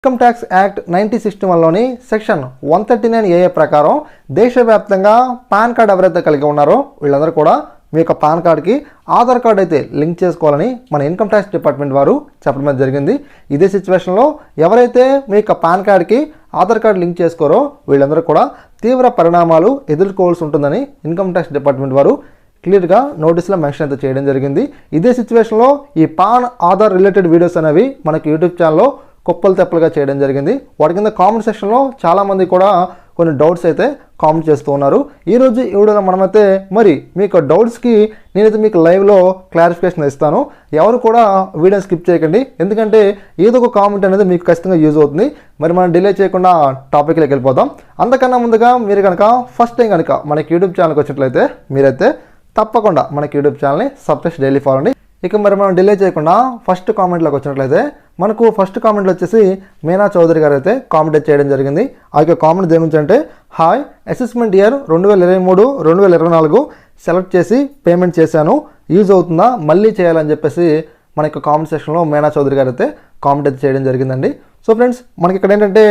Income tax act nineteen sixty వన్లోని section one thirty nine AA ప్రకారం దేశవ్యాప్తంగా pan card ఎవరైతే కలిగి ఉన్నారో వీళ్ళందరూ కూడా మీ యొక్క పాన్ కార్డ్కి ఆధార్ కార్డ్ అయితే లింక్ చేసుకోవాలని మన ఇన్కమ్ ట్యాక్స్ డిపార్ట్మెంట్ వారు చెప్పడం జరిగింది. ఇదే సిచ్యువేషన్లో ఎవరైతే మీ యొక్క పాన్ కార్డ్కి ఆధార్ కార్డ్ లింక్ చేసుకోరో వీళ్ళందరూ కూడా తీవ్ర పరిణామాలు ఎదుర్కోవాల్సి ఉంటుందని ఇన్కమ్ ట్యాక్స్ డిపార్ట్మెంట్ వారు క్లియర్గా నోటీస్లో మెన్షన్ అయితే చేయడం జరిగింది. ఇదే సిచ్యువేషన్లో ఈ పాన్ ఆధార్ రిలేటెడ్ వీడియోస్ అనేవి మనకి యూట్యూబ్ ఛానల్లో కుప్పలు తెప్పలుగా చేయడం జరిగింది. వాటి కింద కామెంట్ సెక్షన్లో చాలామంది కూడా కొన్ని డౌట్స్ అయితే కామెంట్ చేస్తూ ఉన్నారు. ఈరోజు ఈ వీడియోలో మనమైతే మరి మీకు డౌట్స్కి నేనైతే మీకు లైవ్లో క్లారిఫికేషన్ ఇస్తాను. ఎవరు కూడా వీడియో స్కిప్ చేయకండి. ఎందుకంటే ఏదో ఒక కామెంట్ అనేది మీకు ఖచ్చితంగా యూజ్ అవుతుంది. మరి మనం డిలే చేయకుండా టాపిక్లోకి వెళ్ళిపోదాం. అంతకన్నా ముందుగా మీరు కనుక ఫస్ట్ టైం కనుక మనకి యూట్యూబ్ ఛానల్కి వచ్చినట్లయితే మీరైతే తప్పకుండా మనకి యూట్యూబ్ ఛానల్ని సబ్స్క్రైబ్ డైలీ ఫాలో అండి ఇక మరి మనం డిలే చేయకుండా ఫస్ట్ కామెంట్లోకి వచ్చినట్లయితే మనకు ఫస్ట్ కామెంట్లో వచ్చేసి మీనా చౌదరి గారు అయితే కామెంట్ చేయడం జరిగింది. ఆ యొక్క కామెంట్ దేని అంటే హాయ్ అసెస్మెంట్ ఇయర్ రెండు వేల ఇరవై మూడు రెండు వేల ఇరవై నాలుగు సెలెక్ట్ చేసి పేమెంట్ చేశాను. యూజ్ అవుతుందా? మళ్ళీ చేయాలని చెప్పేసి మన యొక్క కామెంట్ సెక్షన్లో మీనా చౌదరి గారు అయితే కామెంట్ అయితే చేయడం జరిగిందండి. సో ఫ్రెండ్స్ మనకి ఇక్కడ ఏంటంటే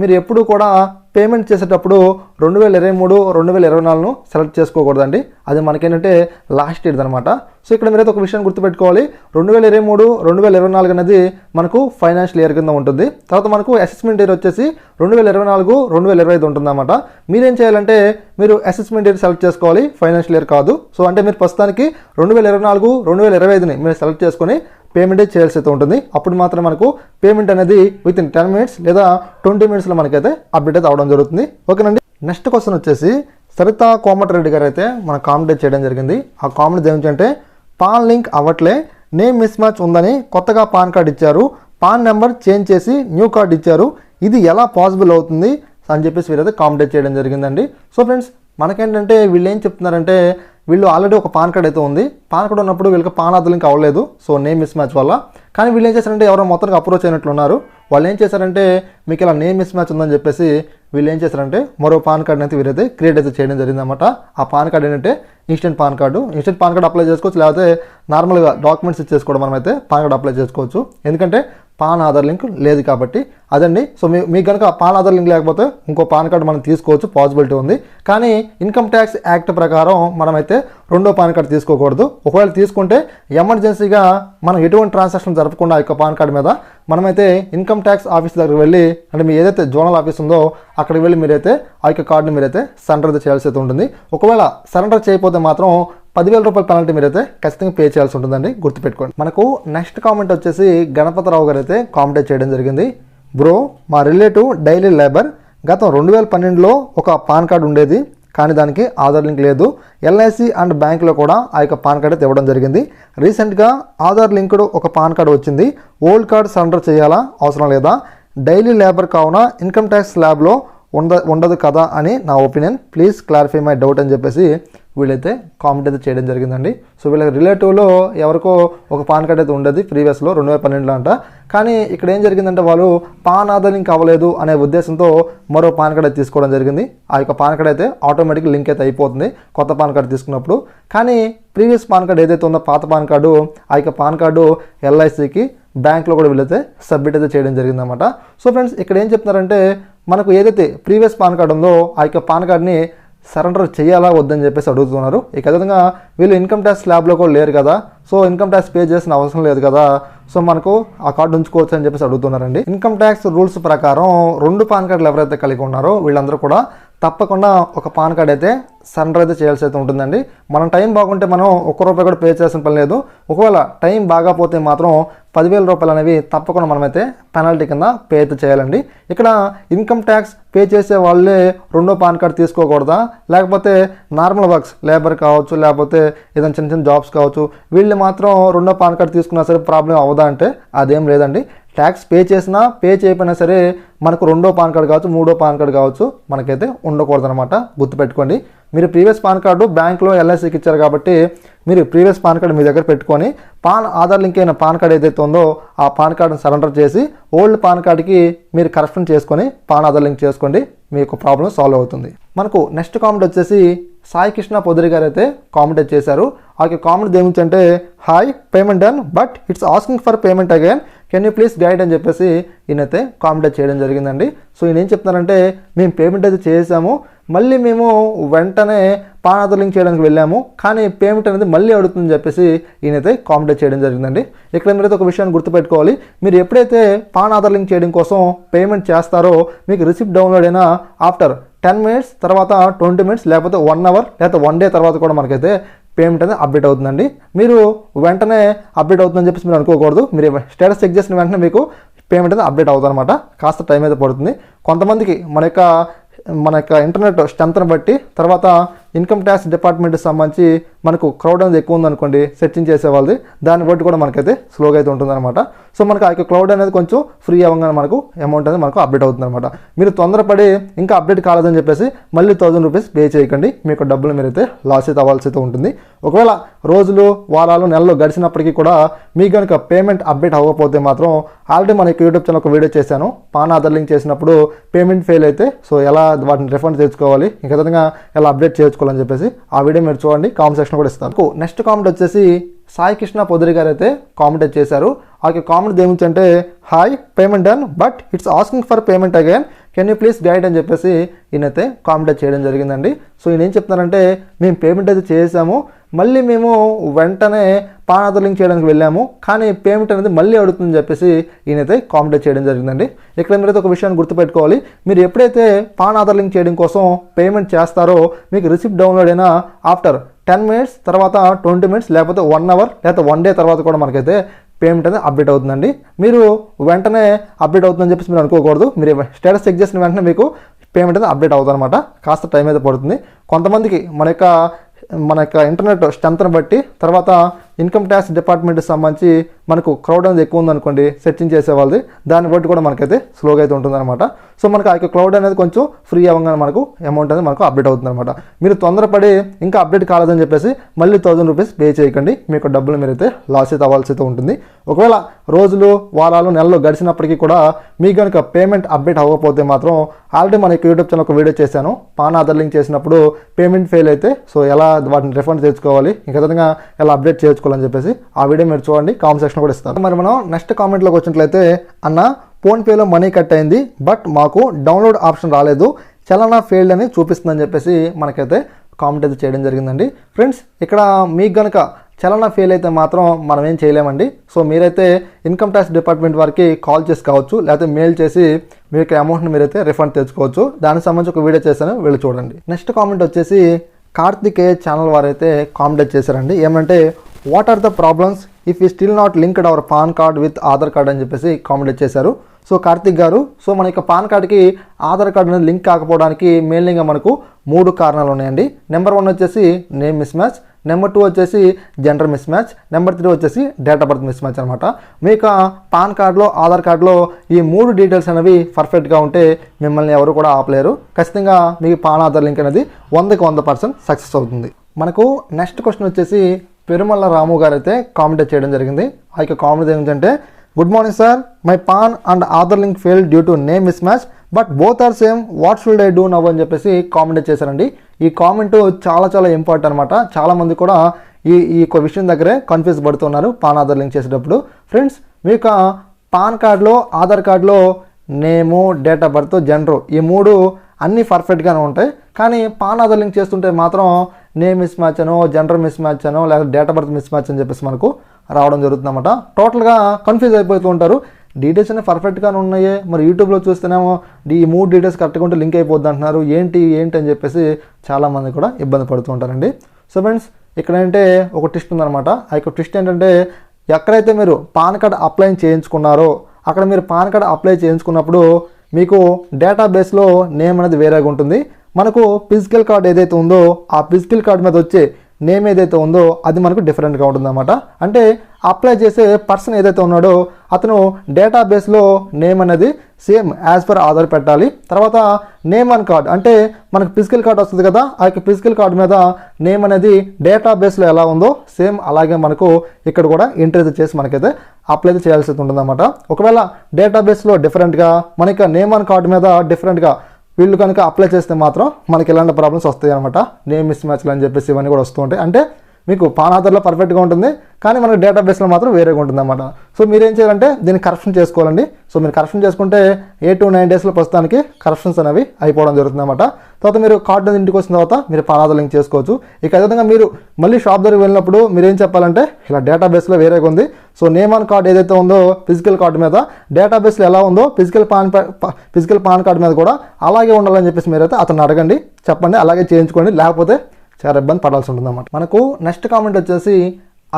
మీరు ఎప్పుడు కూడా పేమెంట్ చేసేటప్పుడు రెండు వేల ఇరవై మూడు రెండు వేల ఇరవై నాలుగును సెలెక్ట్ చేసుకోకూడదండి. అది మనకేంటంటే లాస్ట్ ఇయర్ అనమాట సో ఇక్కడ మీరైతే ఒక విషయం గుర్తుపెట్టుకోవాలి. రెండు వేల ఇరవై మూడు రెండు వేల ఇరవై నాలుగు అనేది మనకు ఫైనాన్షియల్ ఇయర్ కింద ఉంటుంది. తర్వాత మనకు అసెస్మెంట్ ఇయర్ వచ్చేసి రెండు వేల ఇరవై నాలుగు రెండు వేల ఇరవై ఐదు ఉంటుందన్నమాట. మీరేం చేయాలంటే మీరు అసెస్మెంట్ ఇయర్ సెలెక్ట్ చేసుకోవాలి. ఫైనాన్షియల్ ఇయర్ కాదు. సో అంటే మీరు ప్రస్తుతానికి రెండు వేల ఇరవై నాలుగు రెండు వేల ఇరవై ఐదుని మీరు సెలెక్ట్ చేసుకొని పేమెంటే చేయాల్సి అయితే ఉంటుంది. అప్పుడు మాత్రం మనకు పేమెంట్ అనేది విత్ ఇన్ టెన్ మినిట్స్ లేదా ట్వంటీ మినిట్స్లో మనకైతే అప్డేట్ అయితే అవడం జరుగుతుంది. ఓకేనండి? నెక్స్ట్ క్వశ్చన్ వచ్చేసి సరిత కోమటిరెడ్డి గారు అయితే మన కామెంట్ చేయడం జరిగింది. ఆ కామెంట్ ఏమిటంటే పాన్ లింక్ అవ్వట్లే నేమ్ మిస్ మ్యాచ్ ఉందని కొత్తగా పాన్ కార్డ్ ఇచ్చారు. పాన్ నెంబర్ చేంజ్ చేసి న్యూ కార్డ్ ఇచ్చారు. ఇది ఎలా పాసిబుల్ అవుతుంది? అని చెప్పేసి వీరైతే కామెంట్ చేయడం జరిగిందండి. సో ఫ్రెండ్స్ మనకేంటంటే వీళ్ళు ఏం చెప్తున్నారంటే వీళ్ళు ఆల్రెడీ ఒక పాన్ కార్డ్ అయితే ఉంది. పాన్ కార్డ్ ఉన్నప్పుడు వీళ్ళకి పాన్ ఆధార్ లింక్ అవ్వలేదు. సో నేమ్ మిస్ మ్యాచ్ వల్ల. కానీ వీళ్ళు ఏం చేశారంటే ఎవరో మొత్తానికి అప్రోచ్ అయినట్లు ఉన్నారు. వాళ్ళు ఏం చేశారంటే మీకు ఇలా నేమ్ మిస్ మ్యాచ్ ఉందని చెప్పేసి వీళ్ళు ఏం చేశారంటే మరో పాన్ కార్డ్ అయితే వీరైతే క్రియేట్ అయితే చేయడం జరిగిందన్నమాట. ఆ పాన్ కార్డ్ ఏంటంటే instant PAN card. Instant PAN card apply చేసుకోవచ్చు. లేకపోతే నార్మల్గా డాక్యుమెంట్స్ ఇచ్చేసుకోవడం మనమైతే పాన్ కార్డు అప్లై చేసుకోవచ్చు. ఎందుకంటే పాన్ ఆధార్ లింక్ లేదు కాబట్టి. అదండి. సో మీ మీకు కనుక పాన్ ఆధార్ లింక్ లేకపోతే ఇంకో పాన్ కార్డు మనం తీసుకోవచ్చు. పాసిబిలిటీ ఉంది. కానీ ఇన్కమ్ ట్యాక్స్ యాక్ట్ ప్రకారం మనమైతే రెండో పాన్ కార్డు తీసుకోకూడదు. ఒకవేళ తీసుకుంటే ఎమర్జెన్సీగా మనం ఎటువంటి ట్రాన్సాక్షన్ జరపకుండా యొక్క పాన్ కార్డు మీద మనమైతే ఇన్కమ్ ట్యాక్స్ ఆఫీస్ దగ్గరికి వెళ్ళి అంటే మీ ఏదైతే జోనల్ ఆఫీస్ ఉందో అక్కడికి వెళ్ళి మీరైతే ఆ యొక్క కార్డుని మీరైతే సరెండర్ చేయాల్సి అయితే ఉంటుంది. ఒకవేళ సరెండర్ చేయకపోతే మాత్రం పదివేల రూపాయల పెనాల్టీ మీరైతే ఖచ్చితంగా పే చేయాల్సి ఉంటుందండి. గుర్తుపెట్టుకోండి. మనకు నెక్స్ట్ కామెంట్ వచ్చేసి గణపతిరావు గారు అయితే కామెంట్ చేయడం జరిగింది. బ్రో మా రిలేటివ్ డైలీ లేబర్ గతం రెండు వేల పన్నెండులో ఒక పాన్ కార్డు ఉండేది. కానీ దానికి ఆధార్ లింక్ లేదు. ఎల్ఐసి అండ్ బ్యాంక్లో కూడా ఆ యొక్క పాన్ కార్డ్ అయితే ఇవ్వడం జరిగింది. రీసెంట్గా ఆధార్ లింక్డ్ ఒక పాన్ కార్డు వచ్చింది. ఓల్డ్ కార్డ్ సరెండర్ చేయాలా? అవసరం లేదా? డైలీ లేబర్ కావున ఇన్కమ్ ట్యాక్స్ ల్యాబ్లో ఉండ ఉండదు కదా అని నా opinion. Please clarify my doubt అని చెప్పేసి వీళ్ళైతే కామెంట్ అయితే చేయడం జరిగిందండి. సో వీళ్ళ రిలేటివ్లో ఎవరికో ఒక పాన్ కార్డ్ అయితే ఉండేది ప్రీవియస్లో రెండు వేల పన్నెండులో అంట. కానీ ఇక్కడ ఏం జరిగిందంటే వాళ్ళు పాన్ ఆధార్ లింక్ అవ్వలేదు అనే ఉద్దేశంతో మరో పాన్ కార్డ్ అయితే తీసుకోవడం జరిగింది. ఆ యొక్క పాన్ కార్డ్ అయితే ఆటోమేటిక్ లింక్ అయితే అయిపోతుంది కొత్త పాన్ కార్డు తీసుకున్నప్పుడు. కానీ ప్రీవియస్ పాన్ కార్డు ఏదైతే ఉందో పాత పాన్ కార్డు ఆ యొక్క పాన్ కార్డు ఎల్ఐసికి బ్యాంక్లో కూడా వీళ్ళైతే సబ్మిట్ అయితే చేయడం జరిగిందన్నమాట. సో ఫ్రెండ్స్ ఇక్కడ ఏం చెప్తున్నారంటే మనకు ఏదైతే ప్రీవియస్ పాన్ కార్డు ఉందో ఆ యొక్క పాన్ కార్డ్ని సరెండర్ చేయాలా వద్దని చెప్పేసి అడుగుతున్నారు. ఇక విధంగా వీళ్ళు ఇన్కమ్ ట్యాక్స్ ల్యాబ్లో కూడా లేరు కదా సో ఇన్కమ్ ట్యాక్స్ పే చేసిన అవసరం లేదు కదా సో మనకు ఆ కార్డు ఉంచుకోవచ్చు అని చెప్పేసి అడుగుతున్నారండి. ఇన్కమ్ ట్యాక్స్ రూల్స్ ప్రకారం రెండు పాన్ కార్డులు ఎవరైతే కలిగి ఉన్నారో వీళ్ళందరూ కూడా తప్పకుండా ఒక పాన్ కార్డ్ అయితే సరెండర్ అయితే చేయాల్సి అయితే ఉంటుందండి. మనం టైం బాగుంటే మనం ఒక్క రూపాయి కూడా పే చేయాల్సిన పని లేదు. ఒకవేళ టైం బాగాపోతే మాత్రం పదివేల రూపాయలు అనేవి తప్పకుండా మనమైతే పెనాల్టీ కింద పే అయితే చేయాలండి. ఇక్కడ ఇన్కమ్ ట్యాక్స్ పే చేసే వాళ్ళే రెండో పాన్ కార్డ్ తీసుకోకూడదా? లేకపోతే నార్మల్ వర్క్స్ లేబర్ కావచ్చు లేకపోతే ఏదైనా చిన్న చిన్న జాబ్స్ కావచ్చు వీళ్ళు మాత్రం రెండో పాన్ కార్డ్ తీసుకున్నా సరే ప్రాబ్లం అవ్వదా అంటే అదేం లేదండి. ట్యాక్స్ పే చేసినా పే చేయకపోయినా సరే మనకు రెండో పాన్ కార్డు కావచ్చు మూడో పాన్ కార్డు కావచ్చు మనకైతే ఉండకూడదనమాట గుర్తుపెట్టుకోండి. మీరు ప్రీవియస్ పాన్ కార్డు బ్యాంక్లో ఎల్ఐసికి ఇచ్చారు కాబట్టి మీరు ప్రీవియస్ పాన్ కార్డు మీ దగ్గర పెట్టుకొని పాన్ ఆధార్ లింక్ అయిన పాన్ కార్డ్ ఏదైతే ఉందో ఆ పాన్ కార్డుని సరెండర్ చేసి ఓల్డ్ పాన్ కార్డుకి మీరు కరెక్షన్ చేసుకొని పాన్ ఆధార్ లింక్ చేసుకోండి. మీ యొక్క ప్రాబ్లం సాల్వ్ అవుతుంది. మనకు నెక్స్ట్ కామెంట్ వచ్చేసి సాయి కృష్ణ పొదిరి గారు అయితే కామెంట్ చేశారు. ఆ కామెంట్ ఏమిటంటే అంటే hi payment done but it's asking for payment again. Can you please guide అని చెప్పేసి ఈయనైతే కామెంట్ చేయడం జరిగిందండి. సో ఈయన ఏం చెప్తున్నారంటే మేము పేమెంట్ అయితే చేసాము మళ్ళీ మేము వెంటనే పాన్ ఆధార్ లింక్ చేయడానికి వెళ్ళాము కానీ పేమెంట్ అనేది మళ్ళీ అడుగుతుందని చెప్పేసి ఈయనైతే కామెంట్ చేయడం జరిగిందండి. ఇక్కడ మీరైతే ఒక విషయాన్ని గుర్తుపెట్టుకోవాలి. మీరు ఎప్పుడైతే పాన్ ఆధార్ లింక్ చేయడం కోసం పేమెంట్ చేస్తారో మీకు రిసిప్ట్ డౌన్లోడ్ అయినా ఆఫ్టర్ టెన్ మినిట్స్ తర్వాత ట్వంటీ మినిట్స్ లేకపోతే వన్ అవర్ లేకపోతే వన్ డే తర్వాత కూడా మనకైతే పేమెంట్ అనేది అప్డేట్ అవుతుందండి. మీరు వెంటనే అప్డేట్ అవుతుందని చెప్పేసి మీరు అనుకోకూడదు. మీరు స్టేటస్ చెక్ చేసిన వెంటనే మీకు పేమెంట్ అనేది అప్డేట్ అవుతుందన్నమాట. కాస్త టైం అయితే పడుతుంది. కొంతమందికి మన యొక్క మన యొక్క ఇంటర్నెట్ స్ట్రెంత్ని బట్టి తర్వాత ఇన్కమ్ ట్యాక్స్ డిపార్ట్మెంట్కి సంబంధించి మనకు క్రౌడ్ అనేది ఎక్కువ ఉందనుకోండి సెర్చింగ్ చేసే వాళ్ళది దాన్ని బట్టి కూడా మనకైతే స్లోగా అయితే ఉంటుందన్నమాట. సో మనకు ఆ యొక్క క్లౌడ్ అనేది కొంచెం ఫ్రీ అవ్వగానే మనకు అమౌంట్ అనేది మనకు అప్డేట్ అవుతుందన్నమాట. మీరు తొందరపడి ఇంకా అప్డేట్ కాలేదని చెప్పేసి మళ్ళీ థౌసండ్ రూపీస్ పే చేయకండి. మీకు డబ్బులు మీరైతే లాస్ అయితే అవ్వాల్సి అయితే ఉంటుంది. ఒకవేళ రోజులు వారాలు నెలలు గడిచినప్పటికీ కూడా మీకు కనుక పేమెంట్ అప్డేట్ అవ్వకపోతే మాత్రం ఆల్రెడీ మన యూట్యూబ్ ఛానల్ ఒక వీడియో చేశాను. పాన్ ఆధార్ లింక్ చేసినప్పుడు పేమెంట్ ఫెయిల్ అయితే సో ఎలా వాటిని రిఫండ్ తెచ్చుకోవాలి ఇంకా విధంగా ఎలా అప్డేట్ నేర్చుకోవాలని చెప్పేసి ఆ వీడియో మీరు చూడండి కామెంట్ సెక్షన్ కూడా ఇస్తాను. నెక్స్ట్ కామెంట్ వచ్చేసి సాయి కృష్ణ పొదిరి గారు అయితే కామెంట్ చేశారు. ఆ యొక్క కామెంట్ ఏమిటంటే hi payment done but it's asking for payment again can you please guide అని చెప్పేసి ఈయనైతే కామెంట్ చేయడం జరిగిందండి. సో ఈయన ఏం చెప్తున్నారంటే మేము పేమెంట్ అయితే చేసాము మళ్ళీ మేము వెంటనే పాన్ ఆధార్ లింక్ చేయడానికి వెళ్ళాము కానీ పేమెంట్ అనేది మళ్ళీ అడుగుతుందని చెప్పేసి ఈయనైతే కామెంట్ చేయడం జరిగిందండి. ఇక్కడ మీరైతే ఒక విషయాన్ని గుర్తుపెట్టుకోవాలి. మీరు ఎప్పుడైతే పాన్ ఆధార్ లింక్ చేయడం కోసం పేమెంట్ చేస్తారో మీకు రిసిప్ట్ డౌన్లోడ్ అయినా ఆఫ్టర్ టెన్ మినిట్స్ తర్వాత ట్వంటీ మినిట్స్ లేకపోతే వన్ అవర్ లేకపోతే వన్ డే తర్వాత కూడా మనకైతే పేమెంట్ అనేది అప్డేట్ అవుతుందండి. మీరు వెంటనే అప్డేట్ అవుతుందని చెప్పేసి మీరు అనుకోకూడదు. మీరు స్టేటస్ చెక్ చేసిన వెంటనే మీకు పేమెంట్ అనేది అప్డేట్ అవుతుంది అనమాట కాస్త టైం అయితే పడుతుంది. కొంతమందికి మన యొక్క మన యొక్క ఇంటర్నెట్ స్ట్రెంత్ని బట్టి తర్వాత ఇన్కమ్ ట్యాక్స్ డిపార్ట్మెంట్కి సంబంధించి మనకు క్రౌడ్ అనేది ఎక్కువ ఉందనుకోండి సెర్చింగ్ చేసే వాళ్ళది దాన్ని బట్టి కూడా మనకైతే స్లోగా అయితే ఉంటుందన్నమాట. సో మనకు ఆ యొక్క క్లౌడ్ అనేది కొంచెం ఫ్రీ అవ్వగానే మనకు అమౌంట్ అనేది మనకు అప్డేట్ అవుతుందన్నమాట. మీరు తొందరపడి ఇంకా అప్డేట్ కాలేదని చెప్పేసి మళ్ళీ థౌసండ్ రూపీస్ పే చేయకండి. మీకు డబ్బులు మీరైతే లాస్ అయితే అవ్వాల్సి అయితే ఉంటుంది. ఒకవేళ రోజులు వారాలు నెలలు గడిచినప్పటికీ కూడా మీకు కనుక పేమెంట్ అప్డేట్ అవ్వకపోతే మాత్రం ఆల్రెడీ మన యొక్క యూట్యూబ్ ఛానల్ ఒక వీడియో చేశాను. పాన్ ఆధార్ లింక్ చేసినప్పుడు పేమెంట్ ఫెయిల్ అయితే సో ఎలా వాటిని రిఫండ్ చేసుకోవాలి ఇంకా విధంగా ఎలా అప్డేట్ చేసుకోవాలని చెప్పేసి ఆ వీడియో మీరు చూడండి కామెంట్ సెక్షన్ కూడా ఇస్తారు మరి మనం నెక్స్ట్ కామెంట్లోకి వచ్చినట్లయితే అన్న ఫోన్పేలో మనీ కట్ అయింది బట్ మాకు డౌన్లోడ్ ఆప్షన్ రాలేదు. చలనా ఫెయిల్డ్ అని చూపిస్తుందని చెప్పేసి మనకైతే కామెంట్ అయితే చేయడం జరిగిందండి. ఫ్రెండ్స్ ఇక్కడ మీకు కనుక చలన ఫెయిల్ అయితే మాత్రం మనం ఏం చేయలేమండి. సో మీరైతే ఇన్కమ్ ట్యాక్స్ డిపార్ట్మెంట్ వారికి కాల్ చేసి కావచ్చు లేకపోతే మెయిల్ చేసి మీ యొక్క అమౌంట్ని మీరైతే రిఫండ్ తెచ్చుకోవచ్చు. దానికి సంబంధించి ఒక వీడియో చేశాను వెళ్ళి చూడండి. నెక్స్ట్ కామెంట్ వచ్చేసి కార్తికేయ ఛానల్ వారైతే కామెంట్ చేశారండి. ఏమంటే what are the problems if you still not linked our PAN card with Aadhaar card అని చెప్పేసి కామెంట్ చేశారు. సో కార్తిక్ గారు సో మన యొక్క పాన్ కార్డ్కి ఆధార్ కార్డు అనేది లింక్ కాకపోవడానికి మెయిన్గా మనకు మూడు కారణాలు ఉన్నాయండి. నెంబర్ వన్ వచ్చేసి name miss match number two వచ్చేసి gender miss match number three వచ్చేసి date of birth miss match అనమాట మీ యొక్క పాన్ కార్డులో ఆధార్ కార్డులో ఈ మూడు డీటెయిల్స్ అనేవి పర్ఫెక్ట్గా ఉంటే మిమ్మల్ని ఎవరు కూడా ఆపలేరు. ఖచ్చితంగా మీకు పాన్ ఆధార్ లింక్ అనేది వందకి వంద పర్సెంట్ సక్సెస్ అవుతుంది. మనకు నెక్స్ట్ క్వశ్చన్ వచ్చేసి పెరుమల్ల రాము గారు అయితే కామెంట్ చేయడం జరిగింది. ఆ యొక్క కామెంట్ ఏంటంటే good morning sir my PAN and Aadhaar link fail due to name miss match but both are same what should I do now అని చెప్పేసి కామెంట్ చేశారండి. ఈ కామెంట్ చాలా చాలా ఇంపార్టెంట్ అనమాట చాలామంది కూడా ఈ ఈ యొక్క విషయం దగ్గరే కన్ఫ్యూజ్ పడుతున్నారు పాన్ ఆధార్ లింక్ చేసేటప్పుడు. ఫ్రెండ్స్ మీ యొక్క పాన్ కార్డులో ఆధార్ కార్డులో name date of birth gender ఈ మూడు అన్నీ పర్ఫెక్ట్గానే ఉంటాయి. కానీ పాన్ ఆధార్ లింక్ చేస్తుంటే మాత్రం నేమ్ మిస్ మ్యాచ్ అనో జెండర్ మిస్ మ్యాచ్ అనో లేదా date of birth miss match అని చెప్పేసి మనకు రావడం జరుగుతుందన్నమాట. టోటల్గా కన్ఫ్యూజ్ అయిపోతూ ఉంటారు. డీటెయిల్స్ అనేవి పర్ఫెక్ట్గానే ఉన్నాయి. మరి యూట్యూబ్లో చూస్తేనేమో ఈ మూడు డీటెయిల్స్ కరెక్ట్గా ఉంటే లింక్ అయిపోద్ది అంటున్నారు. ఏంటి ఏంటి అని చెప్పేసి చాలామంది కూడా ఇబ్బంది పడుతూ ఉంటారండి. సో ఫ్రెండ్స్ ఇక్కడ ఒక ట్విస్ట్ ఉందన్నమాట. ఆ యొక్క ట్విస్ట్ ఏంటంటే ఎక్కడైతే మీరు పాన్ కార్డ్ అప్లై చేయించుకున్నారో అక్కడ మీరు పాన్ కార్డ్ అప్లై చేయించుకున్నప్పుడు మీకు డేటాబేస్లో నేమ్ అనేది వేరేగా ఉంటుంది. మనకు ఫిజికల్ కార్డ్ ఏదైతే ఉందో ఆ ఫిజికల్ కార్డ్ మీద వచ్చే నేమ్ ఏదైతే ఉందో అది మనకు డిఫరెంట్గా ఉంటుందన్నమాట. అంటే అప్లై చేసే పర్సన్ ఏదైతే ఉన్నాడో అతను డేటాబేస్లో నేమ్ అనేది సేమ్ యాజ్ పర్ ఆధార్ పెట్టాలి. తర్వాత నేమ్ అండ్ కార్డ్ అంటే మనకు ఫిజికల్ కార్డ్ వస్తుంది కదా ఆ యొక్క ఫిజికల్ కార్డ్ మీద నేమ్ అనేది డేటాబేస్లో ఎలా ఉందో సేమ్ అలాగే మనకు ఇక్కడ కూడా ఎంట్రీ చేసి మనకైతే అప్లై చేయాల్సి ఉంటుందన్నమాట. ఒకవేళ డేటాబేస్లో డిఫరెంట్గా మనకి నేమ్ అండ్ కార్డ్ మీద డిఫరెంట్గా వీళ్ళు కనుక అప్లై చేస్తే మాత్రం మనకి ఎలాంటి ప్రాబ్లమ్స్ వస్తాయి అనమాట నేమ్ మిస్ మ్యాచ్లు అని చెప్పేసి ఇవన్నీ కూడా వస్తూ ఉంటాయి. అంటే మీకు పాన్ ఆధార్లో పర్ఫెక్ట్గా ఉంటుంది కానీ మనకు డేటాబేస్లో మాత్రం వేరేగా ఉంటుంది అనమాట సో మీరు ఏం చేయాలంటే దీన్ని కరెక్షన్ చేసుకోవాలండి. సో మీరు కరెక్షన్ చేసుకుంటే ఏ టు నైన్ డేస్లో ప్రస్తుతానికి కరెక్షన్స్ అనేవి అయిపోవడం జరుగుతుంది అనమాట తర్వాత మీరు కార్డు ఇంటికి వచ్చిన తర్వాత మీరు పాన్ ఆధార్ లింక్ చేసుకోవచ్చు. ఇక అదేవిధంగా మీరు మళ్ళీ షాప్ దగ్గరికి వెళ్ళినప్పుడు మీరు ఏం చెప్పాలంటే ఇలా డేటాబేస్లో వేరేగా ఉంది. సో నేమ్ ఆన్ కార్డ్ ఏదైతే ఉందో ఫిజికల్ కార్డు మీద డేటాబేస్లో ఎలా ఉందో physical PAN physical PAN card మీద కూడా అలాగే ఉండాలని చెప్పేసి మీరైతే అతను అడగండి చెప్పండి అలాగే చేయించుకోండి. లేకపోతే చాలా ఇబ్బంది పడాల్సి ఉంటుంది అనమాట మనకు నెక్స్ట్ కామెంట్ వచ్చేసి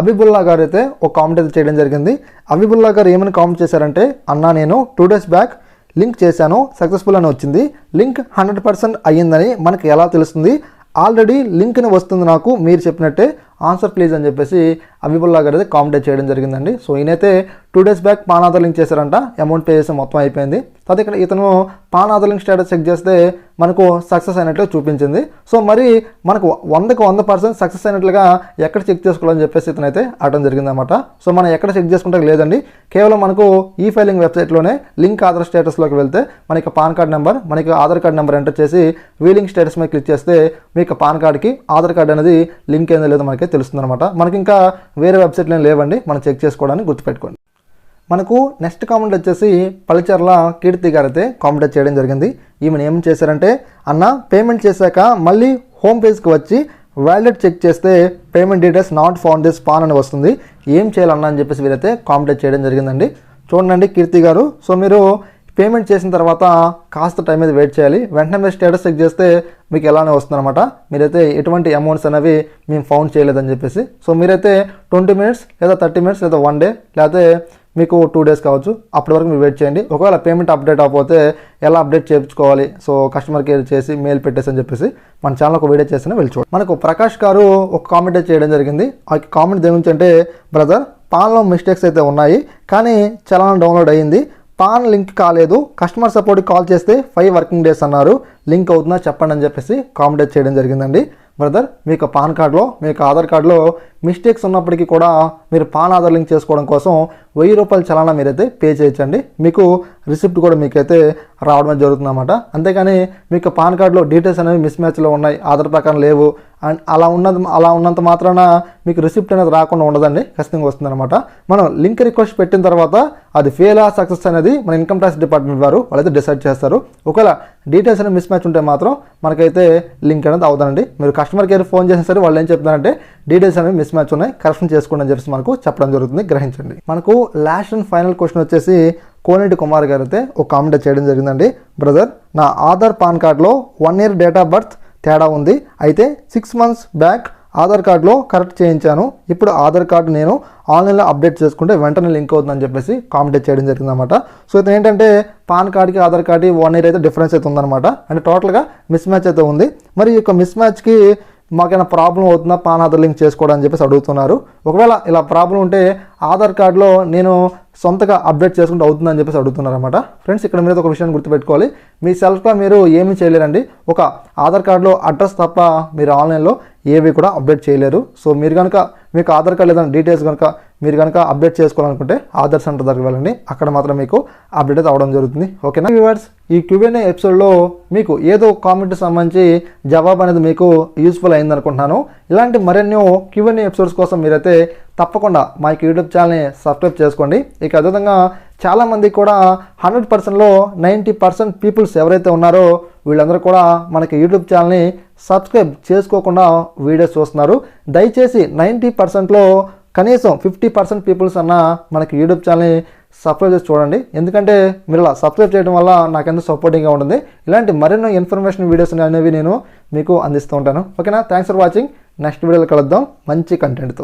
అబిబుల్లా గారు అయితే ఒక కామెంట్ అయితే చేయడం జరిగింది. అబిబుల్లా గారు ఏమైనా కామెంట్ చేశారంటే అన్నా నేను టూ డేస్ బ్యాక్ లింక్ చేశాను సక్సెస్ఫుల్ అని వచ్చింది. లింక్ హండ్రెడ్ పర్సెంట్ అయ్యిందని మనకి ఎలా తెలుస్తుంది? ఆల్రెడీ లింక్ని వస్తుంది నాకు మీరు చెప్పినట్టే. ఆన్సర్ ప్లీజ్ అని చెప్పేసి అబిబుల్లా గారు అయితే చేయడం జరిగిందండి. సో ఈయనైతే two days back PAN Aadhaar link చేశారంట. అమౌంట్ పే చేసి మొత్తం అయిపోయింది. తర్వాత ఇక్కడ ఇతను PAN Aadhaar link status check చేస్తే మనకు సక్సెస్ అయినట్లు చూపించింది. సో మరి మనకు వందకు వంద పర్సెంట్ సక్సెస్ అయినట్లుగా ఎక్కడ చెక్ చేసుకోవాలని చెప్పేసి ఇతనైతే అవడం జరిగిందన్నమాట. సో మనం ఎక్కడ చెక్ చేసుకుంటే లేదండి. కేవలం మనకు ఈ ఫైలింగ్ వెబ్సైట్లోనే లింక్ ఆధార్ స్టేటస్లోకి వెళ్తే మనకి పాన్ కార్డ్ నెంబర్ మనకి ఆధార్ కార్డ్ నెంబర్ ఎంటర్ చేసి వీలింగ్ స్టేటస్ మీద క్లిక్ చేస్తే మీకు పాన్ కార్డ్కి ఆధార్ కార్డ్ అనేది లింక్ ఏందో లేదో మనకి తెలుస్తుంది అనమాట మనకి ఇంకా వేరే వెబ్సైట్లో లేవండి. మనం చెక్ చేసుకోవడానికి గుర్తుపెట్టుకోండి. మనకు నెక్స్ట్ కామెంట్ వచ్చేసి పలచర్ల కీర్తి గారు అయితే కామెంట్ చేయడం జరిగింది. ఈమెను ఏం చేశారంటే అన్న పేమెంట్ చేశాక మళ్ళీ హోమ్ పేజ్కి వచ్చి వ్యాలెట్ చెక్ చేస్తే payment details not found this PAN అని వస్తుంది. ఏం చేయాలన్నా అని చెప్పేసి వీరైతే కామెంట్ చేయడం జరిగిందండి. చూడండి కీర్తి గారు. సో మీరు పేమెంట్ చేసిన తర్వాత కాస్త టైం మీద వెయిట్ చేయాలి. వెంటనే మీరు స్టేటస్ చెక్ చేస్తే మీకు ఎలానే వస్తుందన్నమాట. మీరైతే ఎటువంటి అమౌంట్స్ అనేవి మేము ఫౌండ్ చేయలేదని చెప్పేసి. సో మీరైతే ట్వంటీ మినిట్స్ లేదా థర్టీ మినిట్స్ లేదా వన్ డే లేకపోతే మీకు టూ డేస్ కావచ్చు. అప్పటి వరకు మీరు వెయిట్ చేయండి. ఒకవేళ పేమెంట్ అప్డేట్ అవ్వకపోతే ఎలా అప్డేట్ చేయించుకోవాలి? సో కస్టమర్ కేర్ చేసి మెయిల్ పెట్టేసి అని చెప్పేసి మన ఛానల్ ఒక వీడియో చేసిన వెళ్ళి చూడండి. మనకు ప్రకాష్ గారు ఒక కామెంట్ చేయడం జరిగింది. ఆ కామెంట్ దేని గురించి అంటే బ్రదర్ పాన్లో మిస్టేక్స్ అయితే ఉన్నాయి కానీ చలాన్ డౌన్లోడ్ అయ్యింది. పాన్ లింక్ కాలేదు. కస్టమర్ సపోర్ట్కి కాల్ చేస్తే ఫైవ్ వర్కింగ్ డేస్ అన్నారు. లింక్ అవుతుందా చెప్పండి అని చెప్పేసి కామెంట్ చేయడం జరిగిందండి. బ్రదర్ మీకు పాన్ కార్డులో మీకు ఆధార్ కార్డులో మిస్టేక్స్ ఉన్నప్పటికీ కూడా మీరు పాన్ ఆధార్ లింక్ చేసుకోవడం కోసం వెయ్యి రూపాయల చలానా మీరైతే పే చేయొచ్చండి. మీకు రిసిప్ట్ కూడా మీకైతే రావడం జరుగుతుందన్నమాట. అంతేగాని మీకు పాన్ కార్డులో డీటెయిల్స్ అనేవి మిస్ మ్యాచ్లో ఉన్నాయి ఆధార్ ప్రకారం లేవు అండ్ అలా ఉన్నది అలా ఉన్నంత మాత్రాన మీకు రిసిప్ట్ అనేది రాకుండా ఉండదండి. ఖచ్చితంగా వస్తుందన్నమాట. మనం లింక్ రిక్వెస్ట్ పెట్టిన తర్వాత అది ఫెయిల్ ఆ సక్సెస్ అనేది మన ఇన్కమ్ ట్యాక్స్ డిపార్ట్మెంట్ వారు వాళ్ళైతే డిసైడ్ చేస్తారు. ఒకవేళ డీటెయిల్స్ అనేది మిస్ మ్యాచ్ ఉంటే మాత్రం మనకైతే లింక్ అనేది అవుతానండి మీరు కస్టమర్ కేర్ ఫోన్ చేసిన సరే వాళ్ళు ఏం చెప్తారంటే డీటెయిల్స్ అనేవి మిస్ మిస్ మ్యాచ్ ఉన్నాయి. కరెక్షన్ చేసుకోండి అని చెప్పేసి మనకు చెప్పడం జరుగుతుంది. గ్రహించండి. మనకు లాస్ట్ అండ్ ఫైనల్ క్వశ్చన్ వచ్చేసి కోనేటి కుమార్ గారు అయితే ఒక కామెంట్ చేయడం జరిగిందండి. బ్రదర్ నా ఆధార్ పాన్ కార్డ్లో one year date of birth తేడా ఉంది. అయితే సిక్స్ మంత్స్ బ్యాక్ ఆధార్ కార్డులో కరెక్ట్ చేయించాను. ఇప్పుడు ఆధార్ కార్డు నేను ఆన్లైన్లో అప్డేట్ చేసుకుంటే వెంటనే లింక్ అవుతుందని చెప్పేసి కామెంట్ చేయడం జరిగిందనమాట సో ఇది ఏంటంటే పాన్ కార్డ్కి ఆధార్ కార్డ్కి వన్ ఇయర్ అయితే డిఫరెన్స్ అయితే ఉందన్నమాట. అంటే టోటల్గా మిస్ మ్యాచ్ అయితే ఉంది. మరి ఈ యొక్క మిస్ మ్యాచ్కి మాకేమైనా ప్రాబ్లం అవుతుందా? పాన్ ఆధార్ లింక్ చేసుకోవడం అని చెప్పేసి అడుగుతున్నారు. ఒకవేళ ఇలా ప్రాబ్లం ఉంటే ఆధార్ కార్డులో నేను సొంతగా అప్డేట్ చేసుకుంటే అవుతుందని చెప్పేసి అడుగుతున్నారు అనమాట ఫ్రెండ్స్ ఇక్కడ మీరు ఒక విషయాన్ని గుర్తుపెట్టుకోవాలి. మీ సెల్ఫ్గా మీరు ఏమీ చేయలేరండి. ఒక ఆధార్ కార్డులో అడ్రస్ తప్ప మీరు ఆన్లైన్లో ఏవి కూడా అప్డేట్ చేయలేరు. సో మీరు కనుక మీకు ఆధార్ కార్డు ఏదైనా డీటెయిల్స్ కనుక మీరు కనుక అప్డేట్ చేసుకోవాలనుకుంటే ఆధార్ సెంటర్ దగ్గరికి వెళ్ళండి. అక్కడ మాత్రం మీకు అప్డేట్ అయితే అవడం జరుగుతుంది. ఓకేనా వ్యూవర్స్ ఈ క్యూబీఎన్ఏ ఎపిసోడ్లో మీకు ఏదో కామెంట్ సంబంధించి జవాబు అనేది మీకు యూస్ఫుల్ అయింది అనుకుంటున్నాను. ఇలాంటి మరెన్నో క్యూఎన్ఏ ఎపిసోడ్స్ కోసం మీరైతే తప్పకుండా మా యూట్యూబ్ ఛానల్ని సబ్స్క్రైబ్ చేసుకోండి. ఇక అదేవిధంగా చాలామంది కూడా హండ్రెడ్ పర్సెంట్లో నైంటీ పర్సెంట్ పీపుల్స్ ఎవరైతే ఉన్నారో వీళ్ళందరూ కూడా మనకి యూట్యూబ్ ఛానల్ని సబ్స్క్రైబ్ చేసుకోకుండా వీడియోస్ చూస్తున్నారు. దయచేసి నైంటీ పర్సెంట్లో కనీసం ఫిఫ్టీ పర్సెంట్ పీపుల్స్ అన్న మనకి యూట్యూబ్ ఛానల్ని సబ్స్క్రైబ్ చేసి చూడండి. ఎందుకంటే మీరు ఇలా సబ్స్క్రైబ్ చేయడం వల్ల నాకెంతో సపోర్టింగ్గా ఉంటుంది. ఇలాంటి మరెన్నో ఇన్ఫర్మేషన్ వీడియోస్ అనేవి నేను మీకు అందిస్తూ ఉంటాను. ఓకేనా థ్యాంక్స్ ఫర్ వాచింగ్ నెక్స్ట్ వీడియోలో కలుద్దాం. మంచి కంటెంట్తో